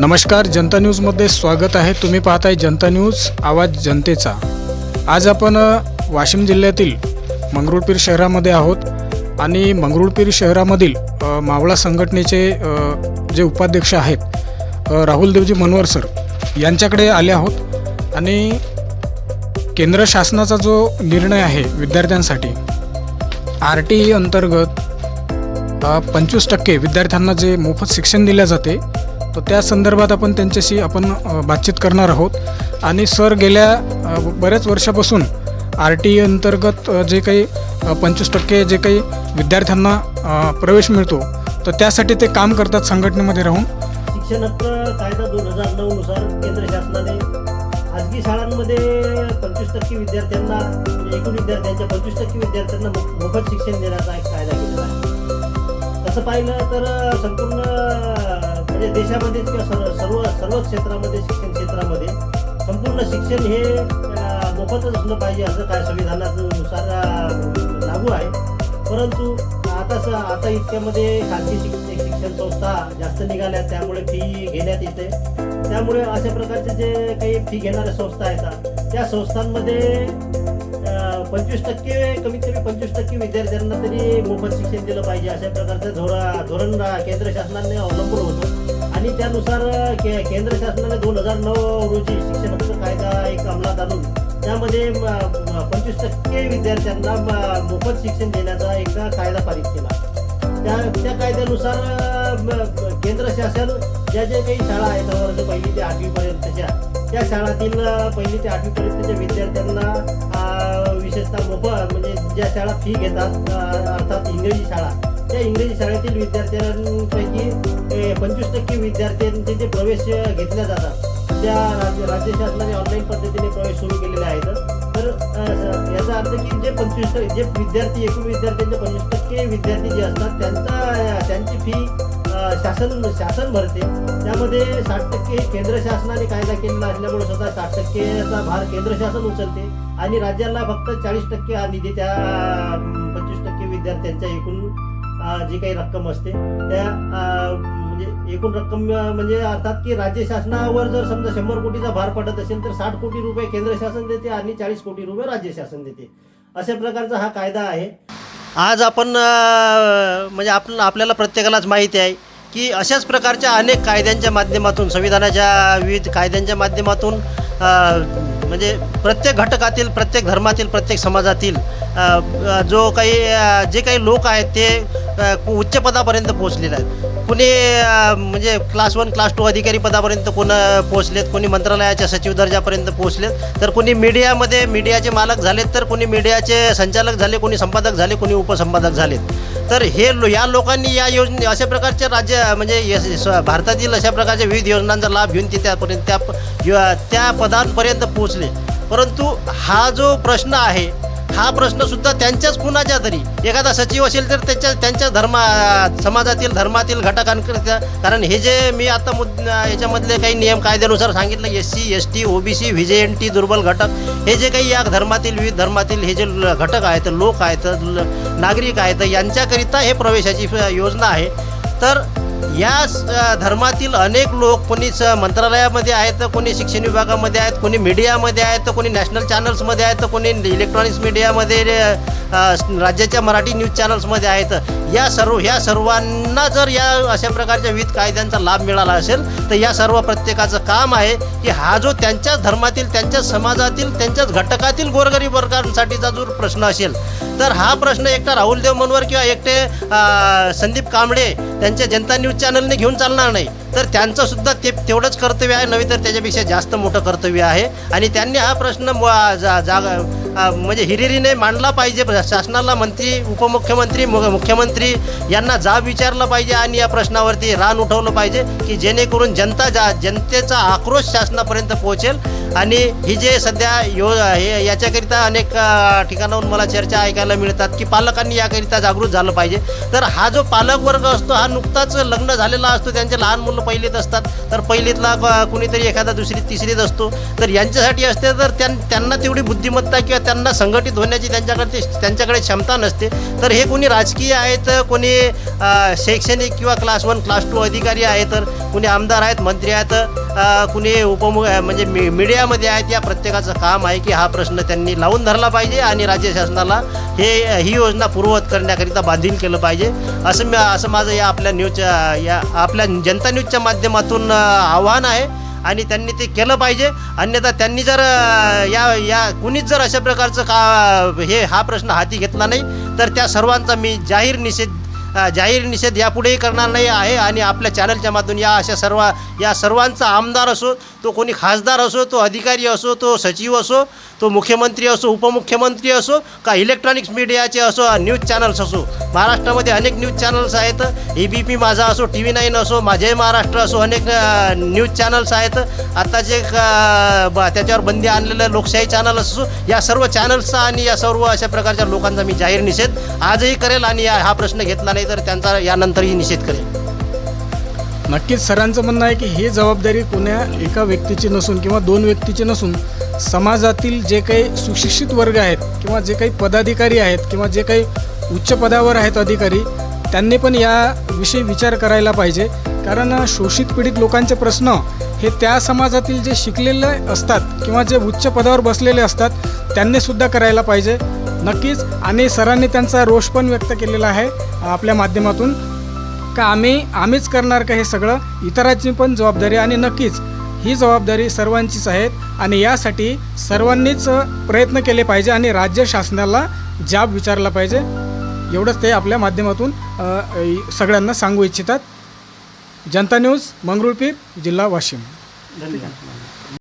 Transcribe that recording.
नमस्कार जनता न्यूजमध्ये स्वागत आहे. तुम्ही पाहताय जनता न्यूज आवाज जनतेचा. आज आपण वाशिम जिल्ह्यातील मंगरुळपीर शहरामध्ये आहोत आणि मंगरुळपीर शहरामधील मावळा संघटनेचे जे उपाध्यक्ष आहेत राहुल देवजी मनोहर सर यांच्याकडे आले आहोत आणि केंद्र शासनाचा जो निर्णय आहे विद्यार्थ्यांसाठी आर टी ई अंतर्गत पंचवीस टक्के विद्यार्थ्यांना जे मोफत शिक्षण दिले जाते तर त्या संदर्भात आपण त्यांच्याशी आपण बातचीत करणार आहोत. आणि सर गेल्या बऱ्याच वर्षापासून आर टी ई अंतर्गत जे काही पंचवीस टक्के जे काही विद्यार्थ्यांना प्रवेश मिळतो तर त्यासाठी ते काम करतात संघटनेमध्ये राहून. शिक्षण कायदा दोन हजार नऊ केंद्र शासनाने खाजगी शाळांमध्ये पंचवीस टक्के विद्यार्थ्यांना म्हणजे एकूण विद्यार्थ्यांच्या पंचवीस टक्के विद्यार्थ्यांना मोफत शिक्षण देण्याचा एक कायदा केलेला आहे. तसं पाहिलं तर संपूर्ण म्हणजे देशामध्ये किंवा सर्व सर्व सर्व क्षेत्रामध्ये शिक्षण क्षेत्रामध्ये संपूर्ण शिक्षण हे मोफतच असलं पाहिजे असं काय संविधानानुसार लागू आहे. परंतु आता स आता इतक्यामध्ये खाजगी शिक्षण शिक्षण संस्था जास्त निघाल्या त्यामुळे फी घेण्यात येते. त्यामुळे अशा प्रकारचे जे काही फी घेणाऱ्या संस्था आहेत त्या संस्थांमध्ये पंचवीस टक्के कमीत कमी पंचवीस टक्के विद्यार्थ्यांना तरी मोफत शिक्षण दिलं पाहिजे. अशा प्रकारचं धोरण धोरण केंद्र शासनाने अवलंबून होतं. आणि त्यानुसार के केंद्र शासनाने दोन हजार नऊ रोजी शिक्षण हक्क कायदा एक अंमलात आणून त्यामध्ये पंचवीस टक्के विद्यार्थ्यांना मोफत शिक्षण देण्याचा एक कायदा पारित केला. त्या त्या कायद्यानुसार केंद्र शासन ज्या ज्या काही शाळा आहेत वर्ग पहिली ते आठवीपर्यंतच्या त्या शाळातील पहिली ते आठवीपर्यंतच्या विद्यार्थ्यांना विशेषतः मोफत म्हणजे ज्या शाळा फी घेतात अर्थात इंग्रजी शाळा त्या इंग्रजी शाळेतील विद्यार्थ्यांपैकी पंचवीस टक्के विद्यार्थ्यांचे जे प्रवेश घेतल्या जातात त्या राज्य राज्य शासनाने ऑनलाईन पद्धतीने प्रवेश सुरू केलेले आहेत. तर याचा अर्थ की जे पंचवीस टक्के जे विद्यार्थी एकूण विद्यार्थ्यांचे पंचवीस टक्के विद्यार्थी जे असतात त्यांचा त्यांची फी शासन शासन भरते. त्यामध्ये साठ टक्के केंद्र शासनाने कायदा केलेला असल्यामुळे स्वतः साठ टक्केचा भार केंद्र शासन उचलते. आणि राज्याला फक्त चाळीस टक्के निधी त्या पंचवीस टक्के विद्यार्थ्यांच्या एकूण जी काही रक्कम असते त्या म्हणजे एकूण रक्कम म्हणजे अर्थात की राज्य शासनावर जर समजा शंभर कोटीचा भार पडत असेल तर साठ कोटी रुपये केंद्र शासन देते आणि चाळीस कोटी रुपये राज्य शासन देते. अशा प्रकारचा हा कायदा आहे. आज आपण म्हणजे आपण आपल्याला प्रत्येकालाच माहिती आहे की अशाच प्रकारच्या अनेक कायद्यांच्या माध्यमातून संविधानाच्या विविध कायद्यांच्या माध्यमातून म्हणजे प्रत्येक घटकातील प्रत्येक धर्मातील प्रत्येक समाजातील जो काही जे काही लोक आहेत ते उच्च पदापर्यंत पोहोचलेलं आहे कुणी म्हणजे क्लास वन क्लास टू अधिकारी पदापर्यंत कोण पोहोचलेत? कोणी मंत्रालयाच्या सचिव दर्जापर्यंत पोहोचलेत? तर कोणी मीडियामध्ये मीडियाचे मालक झालेत तर कोणी मीडियाचे संचालक झाले कोणी संपादक झाले कोणी उपसंपादक झालेत. तर हे लो या लोकांनी या योजने अशा प्रकारच्या राज्य म्हणजे भारतातील अशा प्रकारच्या विविध योजनांचा लाभ घेऊन ते त्यापर्यंत त्या त्या पदांपर्यंत पोहोचले. परंतु हा जो प्रश्न आहे हा प्रश्नसुद्धा त्यांच्याच कुणाच्या तरी. एखादा सचिव असेल तर त्याच्या त्यांच्या धर्मा समाजातील धर्मातील घटकांकरिता. कारण हे जे मी आता मुद याच्यामधले काही नियम कायद्यानुसार सांगितलं S C S T OBC V J N T दुर्बल घटक हे जे काही या धर्मातील विविध धर्मातील हे जे ल- घटक आहेत लोक आहेत ल- नागरिक आहेत यांच्याकरिता हे प्रवेशाची योजना आहे. तर या धर्मातील अनेक लोक कोणी मंत्रालयामध्ये आहेत तर कोणी शिक्षण विभागामध्ये आहेत कोणी मीडियामध्ये आहेत तर कोणी नॅशनल चॅनल्समध्ये आहेत तर कोणी इलेक्ट्रॉनिक्स मीडियामध्ये राज्याच्या मराठी न्यूज चॅनल्समध्ये आहेत. या सर्व ह्या सर्वांना जर या अशा प्रकारच्या विविध कायद्यांचा लाभ मिळाला असेल तर या सर्व प्रत्येकाचं काम आहे की हा जो त्यांच्याच धर्मातील त्यांच्याच समाजातील त्यांच्याच घटकातील गोरगरीब वर्गांसाठीचा जो प्रश्न असेल तर हा प्रश्न एकटा राहुल देव मनवर किंवा एकटे संदीप कांबळे त्यांच्या जनता न्यूज चॅनलने घेऊन चालणार नाही. तर त्यांचं सुद्धा ते तेवढंच कर्तव्य आहे नव्हे तर त्याच्यापेक्षा जास्त मोठं कर्तव्य आहे. आणि त्यांनी हा प्रश्न जा जागा म्हणजे हिरिरीने मांडला पाहिजे. शासनाला मंत्री उपमुख्यमंत्री मु- मुख्यमंत्री यांना जाब विचारला पाहिजे आणि या प्रश्नावरती रान उठवलं पाहिजे की जेणेकरून जनता जा जनतेचा आक्रोश शासनापर्यंत पोहोचेल. आणि ही जे सध्या यो हे याच्याकरिता अनेक ठिकाणाहून मला चर्चा ऐकायला मिळतात की पालकांनी याकरिता जागृत झालं पाहिजे. तर हा जो पालक वर्ग असतो हा नुकताच लग्न झालेला असतो. त्यांचे लहान मुलं पहिलीत असतात. तर पहिलीतला कुणीतरी एखादा दुसरी तिसरीत असतो. तर यांच्यासाठी असते तर त्यां त्यांना तेवढी बुद्धिमत्ता किंवा त्यांना संघटित होण्याची त्यांच्याकडे त्यांच्याकडे क्षमता नसते. तर हे कोणी राजकीय आहेत कोणी शैक्षणिक किंवा क्लास वन क्लास टू अधिकारी आहेत तर कुणी आमदार आहेत मंत्री आहेत कुणी उपमु म्हणजे मी मीडियामध्ये आहेत या प्रत्येकाचं काम आहे की हा प्रश्न त्यांनी लावून धरला पाहिजे आणि राज्य शासनाला हे ही योजना पूर्ववत करण्याकरिता बांधील केलं पाहिजे. असं मी असं माझं या आपल्या न्यूजच्या या आपल्या जनता न्यूजच्या माध्यमातून आव्हान आहे आणि त्यांनी ते केलं पाहिजे. अन्यथा त्यांनी जर या या कुणीच जर अशा प्रकारचं का हे हा प्रश्न हाती घेतला नाही तर त्या सर्वांचा मी जाहीर निषेध जाहीर निषेध यापुढेही करणार नाही आहे आणि आपल्या चॅनलच्या माध्यमातून या अशा सर्व या सर्वांचा आमदार असो तो कोणी खासदार असो तो अधिकारी असो तो सचिव असो तो मुख्यमंत्री असो उपमुख्यमंत्री असो का इलेक्ट्रॉनिक्स मीडियाचे असो न्यूज चॅनल्स असो. महाराष्ट्रामध्ये अनेक न्यूज चॅनल्स आहेत. ए बी पी माझा असो टी व्ही नाईन असो माझे महाराष्ट्र असो अनेक न्यूज चॅनल्स आहेत. आत्ताचे जे ब- त्याच्यावर बंदी आणलेलं लोकशाही चॅनल असो या सर्व चॅनल्सचा आणि या सर्व अशा प्रकारच्या लोकांचा मी जाहीर निषेध आजही करेल आणि हा प्रश्न घेतला नाही तर त्यांचा यानंतरही निषेध करेल. नक्कीच सरांचं म्हणणं आहे की ही जबाबदारी कोण्या एका व्यक्तीची नसून किंवा दोन व्यक्तीची नसून समाजातील जे काही सुशिक्षित वर्ग आहेत किंवा जे काही पदाधिकारी आहेत किंवा जे काही उच्च पदावर आहेत अधिकारी त्यांनी पण याविषयी विचार करायला पाहिजे. कारण शोषित पीडित लोकांचे प्रश्न हे त्या समाजातील जे शिकलेले असतात किंवा जे उच्च पदावर बसलेले असतात त्यांनीसुद्धा करायला पाहिजे. नक्कीच आणि सरांनी त्यांचा रोष पण व्यक्त केलेला आहे आपल्या माध्यमातून. का आम्ही आम्हीच करणार का हे सगळं? इतरांची पण जबाबदारी आणि नक्कीच ही जबाबदारी सर्वांचीच आहेत आणि यासाठी सर्वांनीच प्रयत्न केले पाहिजे आणि राज्य शासनाला जाब विचारला पाहिजे. एवढंच ते आपल्या माध्यमातून सगळ्यांना सांगू इच्छितात. जनता न्यूज मंगरुळपीर जिल्हा वाशिम. धन्यवाद.